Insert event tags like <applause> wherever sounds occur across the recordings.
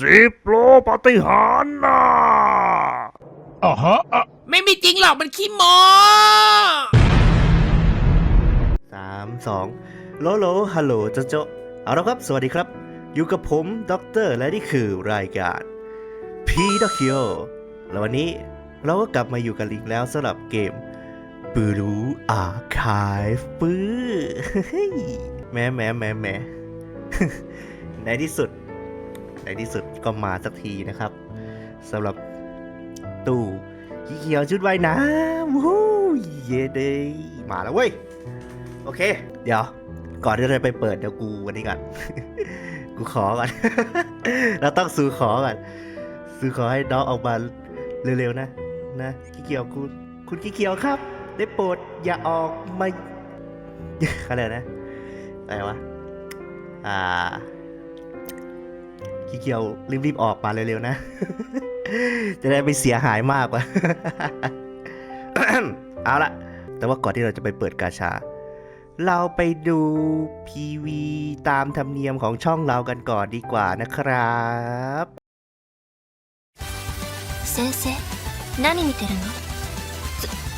สิบโลปาฏิหาริย์นะอ่าฮะอะไม่มีจริงหรอกมันขี้โมสามสองโลโลฮัลโหลโจโจเอาละครับ สวัสดีครับ อยู่กับผมด็อกเตอร์และนี่คือรายการพีด็อกคิโอแล้ววันนี้เราก็กลับมาอยู่กันอีกแล้วสำหรับเกมบูรูอาร์คายปื้อแหม่แหม่แหม่แหม่ในที่สุด ในที่สุดก็มาสักทีนะครับสำหรับตู้ขี้เขียวชุดว่ายน้ำวู้เย้เดยมาแล้วเว้ย โอเค เดี๋ยว ก่อนที่เราไปเปิดเดี๋ยวกูวันนี้ก่อน กูขอก่อน เราต้องซื้อขอก่อน ซื้อขอให้น้องออกมาเร็วๆนะ นะขี้เกียวคุณคุณขี้เกียวครับ ได้โปรดอย่าออกมาอะไรนะอะไรวะ อ่า ขี้เกียวรีบๆออกมาเร็วๆนะ จะได้ไม่เสียหายมากกว่า เอาละแต่ว่าก่อนที่เราจะไปเปิดกาชา เราไปดูพีวีตามธรรมเนียมของช่องเรากันก่อนดีกว่านะครับ 先生何見てるの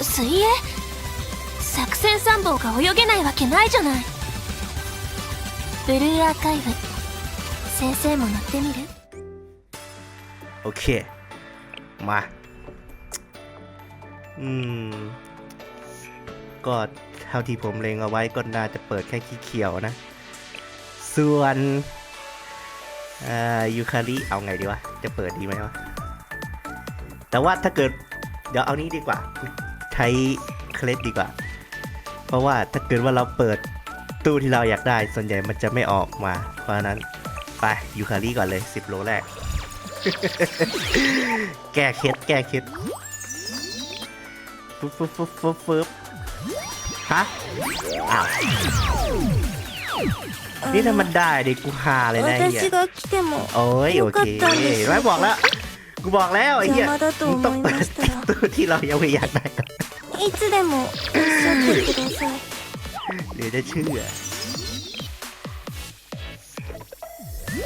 す水泳作戦参謀が泳げないわけないじゃないブルーアーカイブ 先生も乗ってみる โอเค มา อืม ก็เท่าที่ผมเล็งเอาไว้ก็น่าจะเปิดแค่ขี้เขียวนะ ส่วนอ่ายูคาริเอาไงดีวะ จะเปิดดีไหมวะ แต่ว่าถ้าเกิด เดี๋ยวเอานี้ดีกว่า ใช้เคล็ดดีกว่า เพราะว่าถ้าเกิดว่าเราเปิดตู้ที่เราอยากได้ ส่วนใหญ่มันจะไม่ออกมา เพราะฉะนั้น ไปยูคาริก่อนเลย 10 โลแรก แก้เคล็ดแก้เคล็ดฟึบฟึบฟึบฟึบฟึบฮะอ้าวนี่ถ้ามันได้ดิกูฮาเลยนะไอ้เหี้ย が来ても โอ้ยโอเค よかったんです ไม่บอกแล้ว กูบอกแล้วไอ้เหี้ย 邪魔だと มึงต้อง 思い เปิ ま ด したら ตู้ที่เรายังไม่อยากได้ก่อน いつでもおっしゃってください เดี๋ยวจะเชื่อ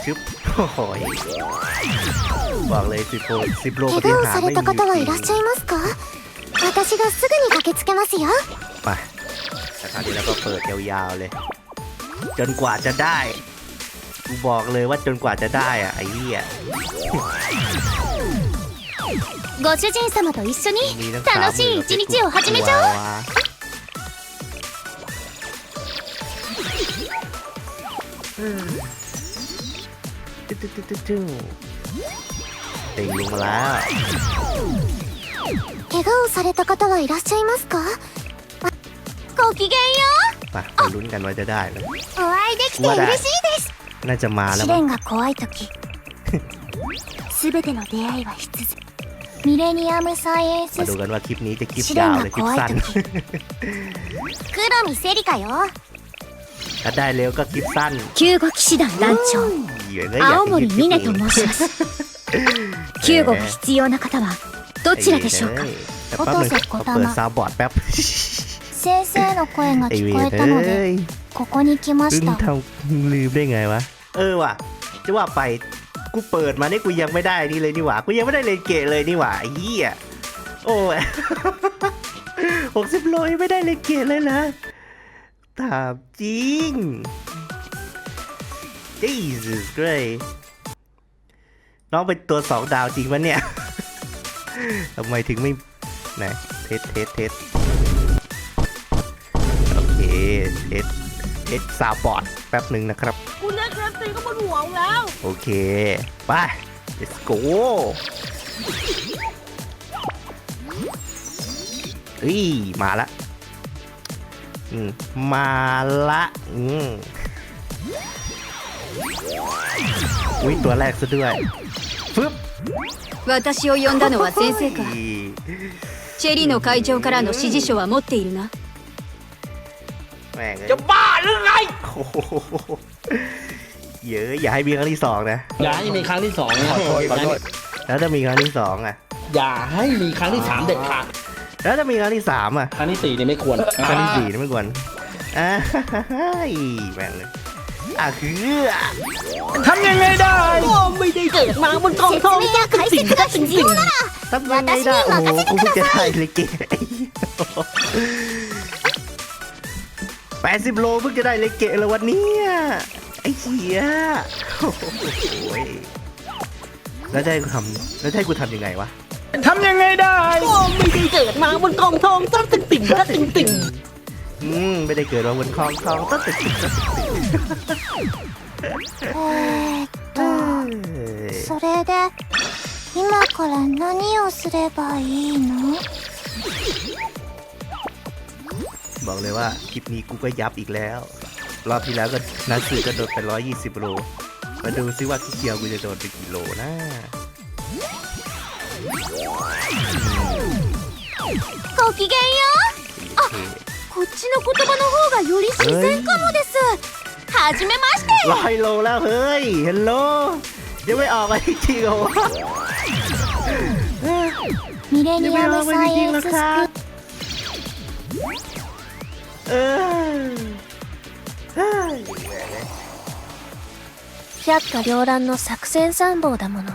ชึบโอ้โหยบอกเลยสิบโลสิบโลป 怪 ฏิ 我を หาร さ ย์ れ ไม่ た มี 方はいらっしゃいますか私がすぐに駆けつけますよ ไปแต่คราวนี้เราก็เปิดยาวๆเลย จนกว่าจะได้ กูบอกเลยว่าจนกว่าจะได้อะไอ้เหี้ย ご主人様と一緒に มีทั้งสาม 楽しい一日を始めちゃおう ว้าวอืม ตึ๊ดตึ๊ดตึ๊ดตึ๊ดตึ๊ดติงลงมาแล้ว 怪我をされた方はいらっしゃいますかあごきげんよ ไปไปลุ้นกันว่าจะได้ไหม うお会いできてまだ嬉しいです น่าจะมาแล้ว 試 มั้ง 練が怖い時すべての出会いは必須ミレニアムサイエンス มาดูกันว่าคลิปนี้จะคลิป 試 ยาว 練 หรือ が คลิป 怖い สั้น 時黒見セリカよ ถ้าได้เร็วก็คลิปสั้น 救護騎士団団長 เหยื่อก็อยาก 青 จะ 森 หยิบคลิป 峰 เอ と ง 申します救護が必要な方はどちらでしょうか เอ้ยแต่แป๊บนึงขอเปิดซาวด์บอร์ดแป๊บ 先生の声が ไอ 聞 เว こ ร えた เอ้ の ย でここに来ま เพิ่ し ง た ทำลืมได้ไงวะ เออว่ะ จะว่าไป กูเปิดมานี่กูยังไม่ได้นี่เลยนี่หว่า กูยังไม่ได้เลนเกตเลยนี่หว่าไอ้เหี้ย โอ้ย หกสิบโลยังไม่ได้เลนเกตเลยนะ ถามจริง Jesus Christ น้องเป็นตัวสองดาวจริงปะเนี่ย ทำไมถึงไม่ไหนเทสเทสเทสโอเคเทสเทสซาวบอร์ดแป๊บหนึ่งนะครับกูเล่นเกมตีก็บนหัวแล้ว โอเค ไป let's go เฮ้ย มาละอื ม มาละ อืมอุ้ยตัวแรกซะด้วย ฟึบ 私を呼んだのは先生か เฮ้ย チェリの会長からの指示書は持っているな แม่งเอ้ย จะบ้าหรือไง โอ้โหเยอะอย่าให้มีครั้งที่สองนะ อย่าให้มีครั้งที่สองนะขอโทษขอโทษ แล้วถ้ามีครั้งที่สองอ่ะ อย่าให้มีครั้งที่สามเด็ดขาด แล้วถ้ามีครั้งที่สามอะครั้งที่สี่นี่ไม่ควรครั้งที่สี่นี่ไม่ควรอ่าแม่งเลยอะคือทำยังไงได้ก็ไม่ได้เกิดมาบนกองทองสักสิ่งสักสิ่งทำยังไงได้โอ้โหกูเพิ่งจะได้เลยเก๋แปดสิบโลเพิ่งจะได้เลยเก๋แล้ววันนี้ไอ้เหี้ยโอ้โหแล้วจะให้กูทำแล้วจะให้กูทำยังไงวะ ทำยังไงได้ ก็ไม่ได้เกิดมาบนกองทองสักสิ่งสักสิ่ง อืมไม่ได้เกิดมาบนคลองทองตั้งแต่ติดตั้งแต่ติด えーっと、 เอ้ย それで、今から何をすればいいの บอกเลยว่าคลิปนี้กูก็ยับอีกแล้ว รอบที่แล้วก็นัดสื่อก็โดนไปร้อยยี่สิบโล มาดูซิว่าที่เคียวกูจะโดนไปกี่โลนะ ごきげんよโอเค うこっちの言葉の方がより自然かもですはじめまして ร้อยโลแล้วเฮ้ยฮัลโหลยังไม่ออกมาจริงเหรอวะ ミレ ยัง ニ ไม่ ア ออก ム มา サ จ イ ริง エ ๆ ン นะ スス ค ク รั ー บ ル เออเฮ้ย 百花繚乱の作戦参謀だもの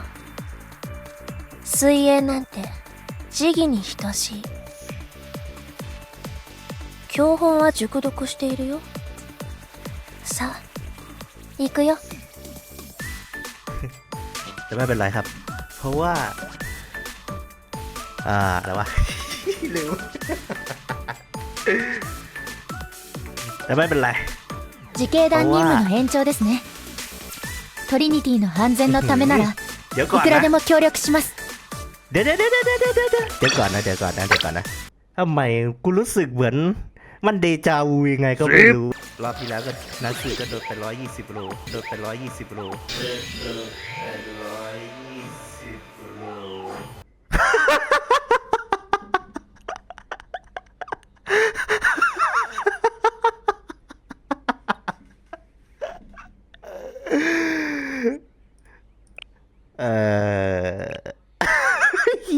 水泳なんて時義に等しい教本は熟読しているよさあ行くよ <laughs> แต่ไม่เป็นไรครับ เพราะว่า อ่าอะไรวะ ลืม แต่ไม่เป็นไร 自警団任務の延長ですねトリニティの安全のためなら <laughs> เดี๋ยวก่อน いくらで นะ も協力します เดี๋ยวเดี๋ยวเดี๋ยวเดี๋ยวเดี๋ยวเดี๋ยวเดี๋ยวก่อนนะเดี๋ยวก่อนนะเดี๋ยวก่อนนะทำไมกูรู้สึกเหมือน มันเดจาวูยังไงก็ไม่รู้ รอบที่แล้วก็นัดสื่อก็โดนไปร้อยยี่สิบโลโดนไปร้อยยี่สิบโลโดนไปร้อยยี่สิบโล เออ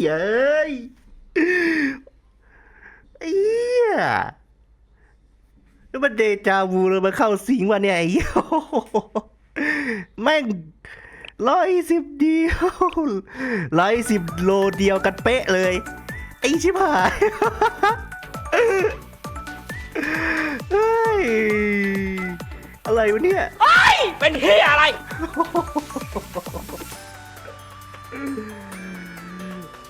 เย้ยไอ้เหี้ยแล้วมัน เดจาวูเลยมาเข้าสิงวะเนี่ยไอ้เหี้ยโอ้โหแม่งร้อยสิบเดียวร้อยสิบโลเดียวกันเป๊ะเลย ไอ้ชิบหาย เฮ้ย อะไรวะเนี่ย เป็นเฮียอะไร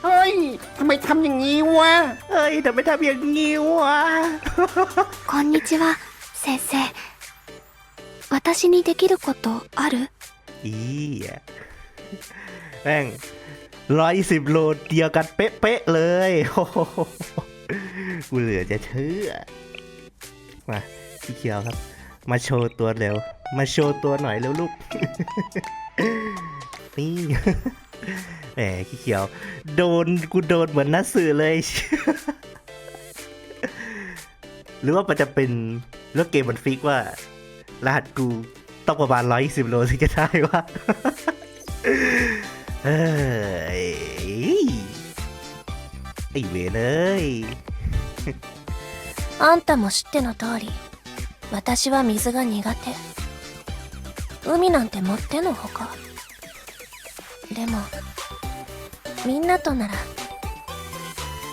เฮ้ย ทำไมทำอย่างนี้วะ เฮ้ยทำไมทำอย่างงี้วะ こんにちは、 先生。私にできることある อีอ่ะแม่งร้อยสิบโลเดียวกันเป๊ะๆเลย โอ้โหกูเหลือจะเชื่อ มาพี่เขียวครับ มาโชว์ตัวเร็ว มาโชว์ตัวหน่อยเร็วลูก นี่ แหมพี่เขียว โดนกูโดนเหมือนนัดสื่อเลย หรือว่ามันจะเป็น เรื่องเกมมันฟิกว่า รหัสกูต้องประมาณร้อยสิบโลถึงจะได้วะ เอ้ยไอเวนเอ้ย あんたも知っての通り私は水が苦手海なんてもってのほかでもみんなとなら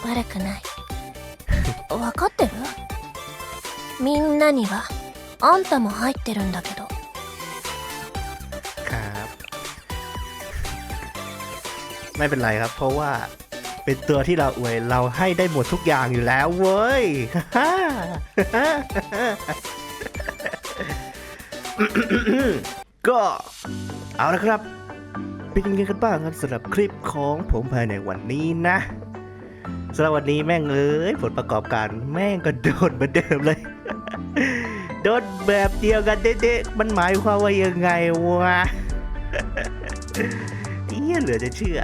悪くない分かってる みんなにはあんたも入ってるんだけど ครับ ไม่เป็นไรครับ เพราะว่าเป็นตัวที่เราอวยเราให้ได้หมดทุกอย่างอยู่แล้วเว้ย ก็เอาละครับ เป็นยังไงกันบ้างครับสำหรับคลิปของผมภายในวันนี้นะสำหรับวันนี้แม่งเอ้ยผลประกอบการแม่งก็โดนเหมือนเดิมเลย โดนแบบเดียวกันเด็ดๆมันหมายความว่ายังไงวะเฮียเหลือจะเชื่อ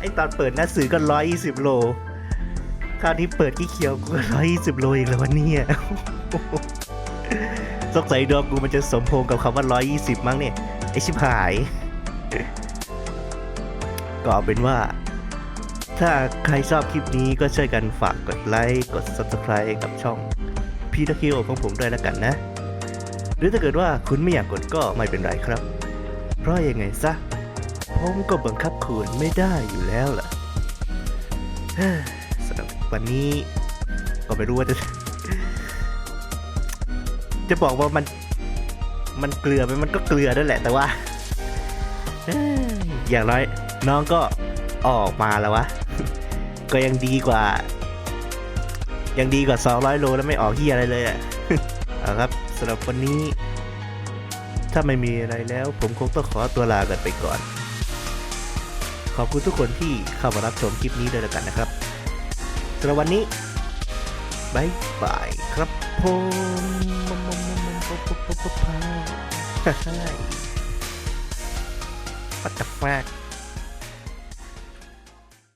ไอตอนเปิดหน้าสื่อก็ร้อยยี่สิบโล คราวนี้เปิดกี่เขียวกูก็ร้อยยี่สิบโลอีกแล้ววันนี้สงสัยดวงกูมันจะสมพงกับคำว่าร้อยยี่สิบมั้งเนี่ย ไอชิบหาย ก็เอาเป็นว่า ถ้าใครชอบคลิปนี้ก็ช่วยกันฝากกดไลค์ กด subscribe กับช่อง พีทคิวของผมด้วยแล้วกันนะ หรือถ้าเกิดว่าคุณไม่อยากกดก็ไม่เป็นไรครับ เพราะยังไงซะ ผมก็บังคับคุณไม่ได้อยู่แล้วล่ะสำหรับวันนี้ ก็ไม่รู้ว่าจะจะบอกว่ามันมันเกลือไหมมันก็เกลือนั่นแหละแต่ว่าอยอย่างน้อยน้องก็ออกมาแล้ววะ ก็ยังดีกว่า ยังดีกว่า 200 โลแล้วไม่ออกเฮียอะไรเลยอะเอาครับสำหรับวันนี้ ถ้าไม่มีอะไรแล้ว ผมคงต้องขอตัวลากันไปก่อน ขอบคุณทุกคนที่เข้ามารับชมคลิปนี้ด้วยแล้วกันนะครับสำหรับวันนี้บายบายครับผม What the fuck